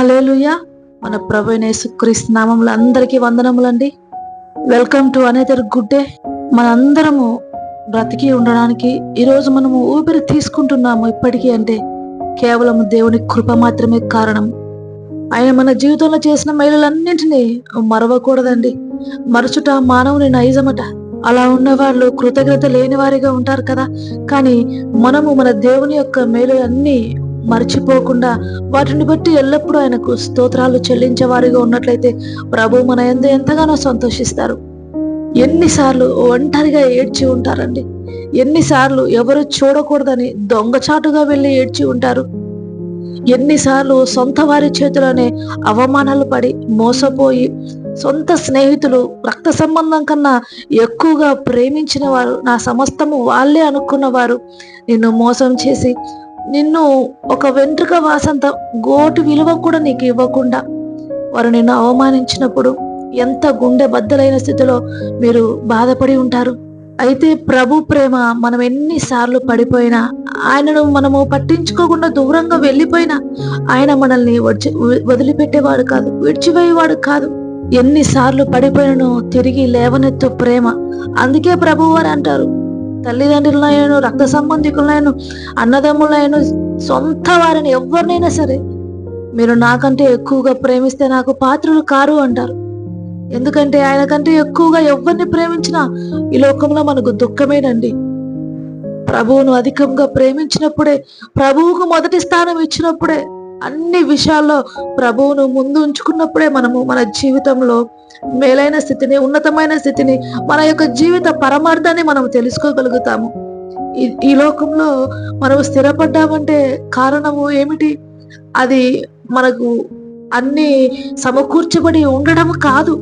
Hallelujah మన ప్రభు యేసుక్రీస్తు నామంలో అందరికీ వందనములండి. Welcome to another good day మనందరము బ్రతికి ఉండడానికి ఈరోజు మనము ఊపిరి తీసుకుంటున్నాము ఇప్పటికీ అంటే కేవలం దేవుని కృప మాత్రమే కారణం. ఆయన మన జీవితంలో చేసిన మేలులన్నింటినీ మరవకూడదండి. మరచుట మానవుని నైజమట. అలా ఉన్న వాళ్ళు కృతజ్ఞత లేని వారిగా ఉంటారు కదా. కానీ మనము మన దేవుని యొక్క మేలు అన్ని మర్చిపోకుండా వాటిని బట్టి ఎల్లప్పుడూ ఆయనకు స్తోత్రాలు చెల్లించేవారిగా ఉన్నట్లయితే ప్రభు మన ఎందు ఎంతగానో సంతోషిస్తారు. ఎన్నిసార్లు ఒంటరిగా ఏడ్చి ఉంటారండి. ఎన్నిసార్లు ఎవరు చూడకూడదని దొంగచాటుగా వెళ్ళి ఏడ్చి ఉంటారు. ఎన్నిసార్లు సొంత వారి చేతిలోనే అవమానాలు పడి మోసపోయి సొంత స్నేహితులు రక్త సంబంధం కన్నా ఎక్కువగా ప్రేమించిన వారు నా సమస్తము వాళ్ళే అనుకున్న వారు నిన్ను మోసం చేసి నిన్ను ఒక వెంట్రుక వాసంత గోటు విలువ కూడా నీకు ఇవ్వకుండా వారు నిన్ను అవమానించినప్పుడు ఎంత గుండె బద్దలైన స్థితిలో మీరు బాధపడి ఉంటారు? అయితే ప్రభు ప్రేమ మనం ఎన్నిసార్లు పడిపోయినా ఆయనను మనము పట్టించుకోకుండా దూరంగా వెళ్ళిపోయినా ఆయన మనల్ని వడిచి వదిలిపెట్టేవాడు కాదు విడిచిపోయేవాడు కాదు. ఎన్నిసార్లు పడిపోయినను తిరిగి లేవనెత్తు ప్రేమ. అందుకే ప్రభువారు అంటారు తల్లిదండ్రులైన రక్త సంబంధికులైన అన్నదమ్ములైన సొంత వారిని ఎవరినైనా సరే మీరు నాకంటే ఎక్కువగా ప్రేమిస్తే నాకు పాత్రలు కారు అంటారు. ఎందుకంటే ఆయన కంటే ఎక్కువగా ఎవరిని ప్రేమించినా ఈ లోకంలో మనకు దుఃఖమేనండి. ప్రభువును అధికంగా ప్రేమించినప్పుడే ప్రభువుకు మొదటి స్థానం ఇచ్చినప్పుడే అన్ని విషయాల్లో ప్రభువును ముందు ఉంచుకున్నప్పుడే మనము మన జీవితంలో మేలైన స్థితిని ఉన్నతమైన స్థితిని మన యొక్క జీవిత పరమార్థాన్ని మనం తెలుసుకోగలుగుతాము. ఈ- ఈ లోకంలో మనం స్థిరపడ్డామంటే కారణము ఏమిటి? అది మనకు అన్ని సమకూర్చబడి ఉండడం కాదు.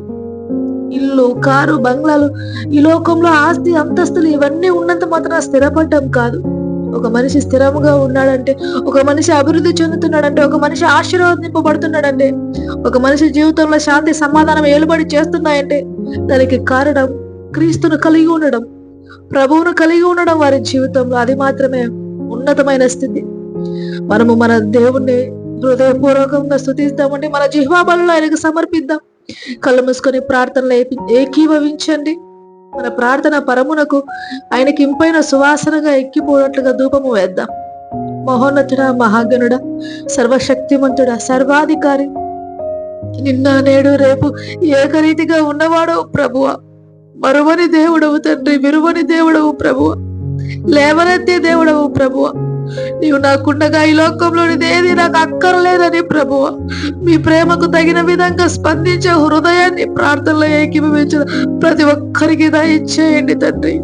ఇల్లు కారు బంగ్లాలు ఈ లోకంలో ఆస్తి అంతస్తులు ఇవన్నీ ఉన్నంత మాత్రం స్థిరపడ్డం కాదు. ఒక మనిషి స్థిరముగా ఉన్నాడంటే ఒక మనిషి అభివృద్ధి చెందుతున్నాడంటే ఒక మనిషి ఆశీర్వదింపబడుతున్నాడంటే ఒక మనిషి జీవితంలో శాంతి సమాధానం ఏలుబడి చేస్తున్నాయంటే దానికి కారణం క్రీస్తును కలిగి ఉండడం. ప్రభువును కలిగి ఉండడం వారి జీవితంలో అది మాత్రమే ఉన్నతమైన స్థితి. మనము మన దేవుణ్ణి హృదయపూర్వకంగా స్థుతిస్తామండి మన జిహ్వాబలను ఆయనకు సమర్పిద్దాం. కళ్ళు మూసుకొని ప్రార్థనలు ఏకీభవించండి. మన ప్రార్థన పరమునకు ఆయనకి ఇంపైన సువాసనగా ఎక్కిపోనట్లుగా ధూపము వేద్దాం. మహోన్నతుడ మహాగణుడ సర్వశక్తిమంతుడ సర్వాధికారి నిన్న నేడు రేపు ఏకరీతిగా ఉన్నవాడు ప్రభువ. మరువని దేవుడవు తండ్రి విరువని దేవుడవు ప్రభువ. లేవనెత్తే దేవుడవు ప్రభువ. నీవు నాకుండగా ఈ లోకంలోని ఏది నాకు అక్కర్లేదని ప్రభువ. మీ ప్రేమకు తగిన విధంగా స్పందించే హృదయాన్ని ప్రార్థనలో ఏకీభవించిన ప్రతి ఒక్కరికి దయచేయండి తండ్రి.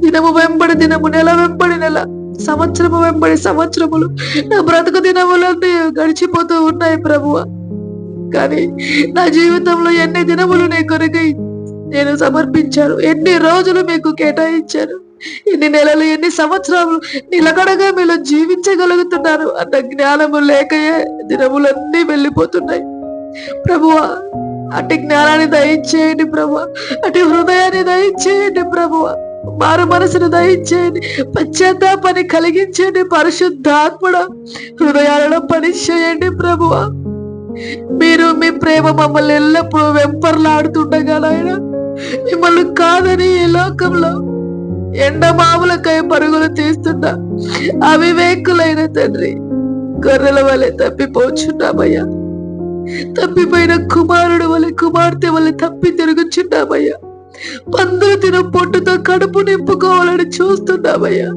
దినము వెంబడి దినము నెల వెంబడి నెల సంవత్సరము వెంబడి సంవత్సరములు నా బ్రతుకు దినములన్నీ గడిచిపోతూ ఉన్నాయి ప్రభువ. కానీ నా జీవితంలో ఎన్ని దినములు నీ కొరకై నేను సమర్పించాను ఎన్ని రోజులు మీకు కేటాయించాను. ఎన్ని నెలలు ఎన్ని సంవత్సరాలు నిలకడగా మీలో జీవించగలుగుతున్నారు అన్న జ్ఞానము లేకయే దినములన్నీ వెళ్ళిపోతున్నాయి. ప్రభువా అటు జ్ఞానాన్ని దయచేయండి ప్రభు అటు హృదయాన్ని దయచేయండి ప్రభువ మారు మనసును దయచేయండి పశ్చాత్తాపని కలిగించండి పరిశుద్ధాత్ముడ హృదయాలను పని చేయండి ప్రభువ. మీరు మీ ప్రేమ మమ్మల్ని ఎల్లప్పుడూ వెంపర్లాడుతుండగా నాయన మిమ్మల్ని కాదని ఈ లోకంలో ఎండమాములకై పరుగులు తీస్తున్న అవివేకులైన తండ్రి గొర్రెల వలె తప్పిపోచున్నామయ్యా. తప్పిపోయిన కుమారుడు వలె కుమార్తె వలె తప్పి తిరుగుచున్నామయ్యా. పందులు తిన పొట్టుతో కడుపు నింపుకోవాలని చూస్తున్నామయ్యా.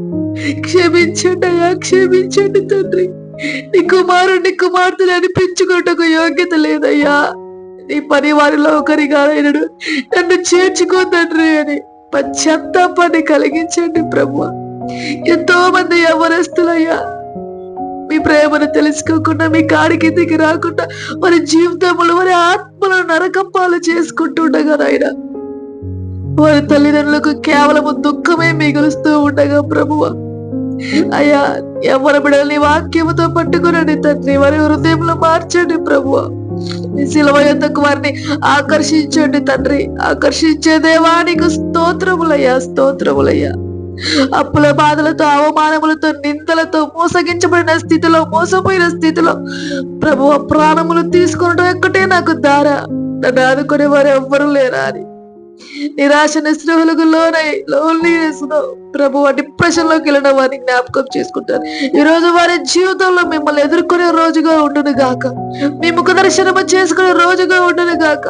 క్షమించండి అయ్యా క్షమించండి తండ్రి. నీ కుమారుడిని కుమార్తెలు అనిపించుకోటకు యోగ్యత లేదయ్యా. నీ పని వారిలో ఒకరిగా అయినడు నన్ను చేర్చుకో తండ్రి అని పశ్చాత్తాపాన్ని కలిగించండి ప్రభు. ఎంతో మంది యవనస్తులయ్యా మీ ప్రేమను తెలుసుకోకుండా మీ కాడికి దిగి రాకుండా వారి జీవితములు వారి ఆత్మల నరకంపాలు చేసుకుంటూ చేసుకుంటుండగా నాయన. వారి తల్లిదండ్రులకు కేవలము దుఃఖమే మిగులుస్తూ ఉండగా ప్రభువ అయ్యా ఎవరి బిడల్ని వాక్యముతో పట్టుకునండి తండ్రి. వారి హృదయంలో మార్చండి ప్రభువ నీ శిలవ యొద్దకు వారిని ఆకర్షించండి తండ్రి. ఆకర్షించే దేవానికి స్తోత్రములయ్యా స్తోత్రములయ్యా. అప్పుల బాధలతో అవమానములతో నిందలతో మోసగించబడిన స్థితిలో మోసపోయిన స్థితిలో ప్రభు ప్రాణములు తీసుకునడం ఎక్కటే నాకు దార. నన్ను ఆదుకునే వారు ఎవ్వరూ లేరా అని. నిరాశ నిస్పృహలకు లోనై లోన్లీనెస్లో ప్రభు డిప్రెషన్లోకి వెళ్ళడం వారిని జ్ఞాపకం చేసుకుంటారు. ఈ రోజు వారి జీవితంలో మిమ్మల్ని ఎదుర్కొనే రోజుగా ఉండును గాక. మీ ముఖ దర్శనము చేసుకునే రోజుగా ఉండును గాక.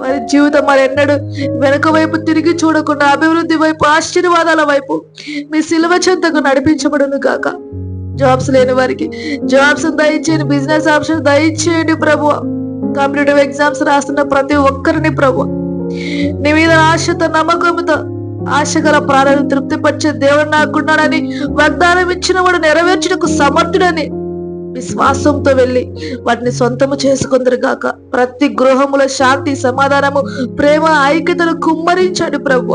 వారి జీవితం మరి ఎన్నడు వెనక వైపు తిరిగి చూడకుండా అభివృద్ధి వైపు ఆశీర్వాదాల వైపు మీ సిలువ చెంతకు నడిపించబడును గాక. జాబ్స్ లేని వారికి జాబ్స్ దయచేయండి బిజినెస్ ఆప్షన్ దయచేయండి ప్రభు. కాంపిటేటివ్ ఎగ్జామ్స్ రాస్తున్న ప్రతి ఒక్కరిని ప్రభు నీ మీద ఆశతో నమ్మకంతో ఆశగల ప్రాణాలను తృప్తిపరిచే దేవుడు నాకున్నాడని వాగ్దానం ఇచ్చిన వాడు నెరవేర్చుటకు సమర్థుడని విశ్వాసంతో వెళ్ళి వాటిని సొంతము చేసుకుందరు గాక. ప్రతి గృహముల శాంతి సమాధానము ప్రేమ ఐక్యతను కుమ్మరించాడు ప్రభు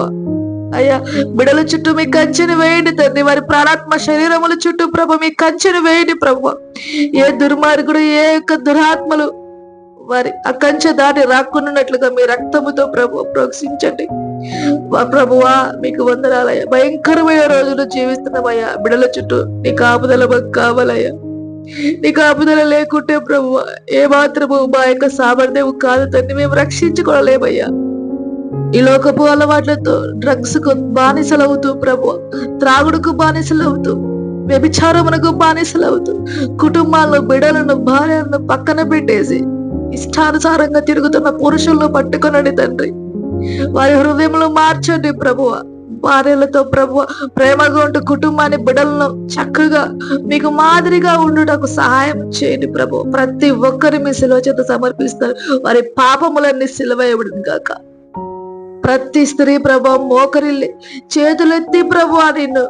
అయ్యా బిడల చుట్టూ మీ కంచెను వేయండి తండ్రి. వారి ప్రాణాత్మ శరీరముల చుట్టూ ప్రభు మీ కంచెను వేయండి ప్రభు ఏ దుర్మార్గుడు ఏ యొక్క దురాత్మలు వారి అకంచ దాటి రాకున్నట్లుగా మీ రక్తముతో ప్రభు ప్రోక్షించండి. ప్రభువా మీకు వందనాలయ్యా. భయంకరమైన రోజులు జీవిస్తున్నామయ్యా. బిడల చుట్టూ నీ కాపుదల మాకు కావాలయ్యా. నీ కాపుదల లేకుంటే ప్రభు ఏ మాత్రము మా యొక్క సామర్థ్యం కాదు. తన్ని మేము రక్షించుకోలేమయ్యా. ఈ లోకపు అలవాట్లతో డ్రగ్స్కు బానిసలవుతూ ప్రభు త్రాగుడుకు బానిసలవుతూ వ్యభిచారమునకు బానిసలవుతూ కుటుంబాలను బిడలను భార్యలను పక్కన పెట్టేసి ఇష్టానుసారంగా తిరుగుతున్న పురుషుల్లో పట్టుకునండి తండ్రి. వారి హృదయంలో మార్చండి ప్రభువ. భార్యలతో ప్రభు ప్రేమగా ఉంటూ కుటుంబాన్ని బిడలను చక్కగా మీకు మాదిరిగా ఉండుటకు సహాయం చేయండి ప్రభు ప్రతి ఒక్కరి మీ శిలువ చేత సమర్పిస్తారు. వారి పాపములన్నీ సిలువేయబడింది కాక ప్రతి స్త్రీ ప్రభు మోకరిల్లి చేతులెత్తి ప్రభు నిన్ను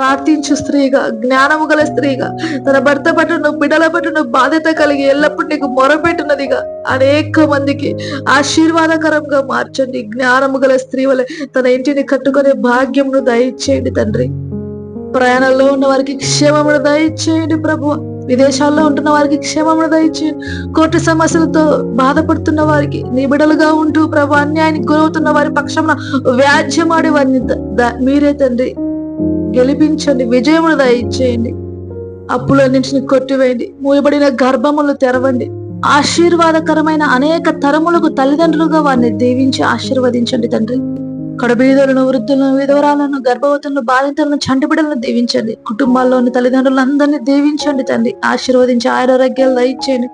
ప్రార్థించు స్త్రీగా జ్ఞానము గల స్త్రీగా తన భర్త పట్టును బిడల పట్టును బాధ్యత కలిగి ఎల్లప్పుడు నీకు మొరపెట్టినదిగా. అనేక మందికి ఆశీర్వాదకరంగా మార్చండి. జ్ఞానము గల స్త్రీ వలె తన ఇంటిని కట్టుకునే భాగ్యమును దయచేయండి తండ్రి. ప్రయాణంలో ఉన్న వారికి క్షేమమును దయచేయండి ప్రభు. విదేశాల్లో ఉంటున్న వారికి క్షేమమును దయచేయండి. కోర్టు సమస్యలతో బాధపడుతున్న వారికి నిబిడలుగా ఉంటూ ప్రభు అన్యాయానికి గురవుతున్న వారి పక్షమున వ్యాజ్యమాడి వారిని మీరే తండ్రి. గెలిపించండి విజయమును దయచేయండి. అప్పులన్నింటిని కొట్టివేయండి మూయబడిన గర్భములు తెరవండి. ఆశీర్వాదకరమైన అనేక తరములకు తల్లిదండ్రులుగా వారిని దీవించి ఆశీర్వదించండి తండ్రి. కడబీదులను వృద్ధులను విధవరాలను గర్భవతులను బాధితులను చంటిబిడలను దీవించండి. కుటుంబాల్లోని తల్లిదండ్రులందరినీ దీవించండి తండ్రి. ఆశీర్వదించి ఆరోగ్యాలు దయచేయండి.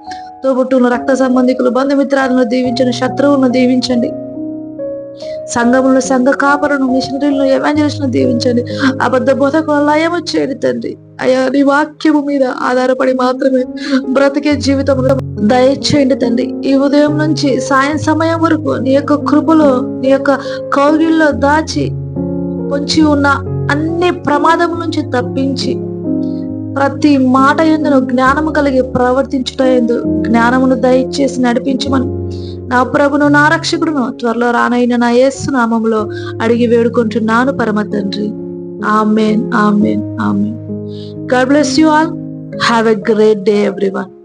తోబుట్టులను రక్త సంబంధికులు బంధుమిత్రాలను దీవించండి శత్రువులను దీవించండి. సంఘములను సంఘ కాపరును మిషనరీలను ఎవాంజలిస్ట్ను దీవించండి. అబద్ధ బోధకు లయము చేయండి తండ్రి. అయ్యా నీ వాక్యము మీద ఆధారపడి మాత్రమే బ్రతికే జీవితంలో దయచేయండి తండ్రి. ఈ ఉదయం నుంచి సాయం సమయం వరకు నీ యొక్క కృపలో నీ యొక్క కౌగిల్లో దాచి పొంచి ఉన్న అన్ని ప్రమాదం నుంచి తప్పించి ప్రతి మాట ఎందును జ్ఞానము కలిగి ప్రవర్తించుట ఎందు జ్ఞానమును దయచేసి నడిపించమని. నా ప్రభును నా రక్షకుడును త్వరలో రానైన నా యేసు నామంలో అడిగి వేడుకుంటున్నాను పరమ తండ్రి. Amen amen amen. God bless you all. Have a great day everyone.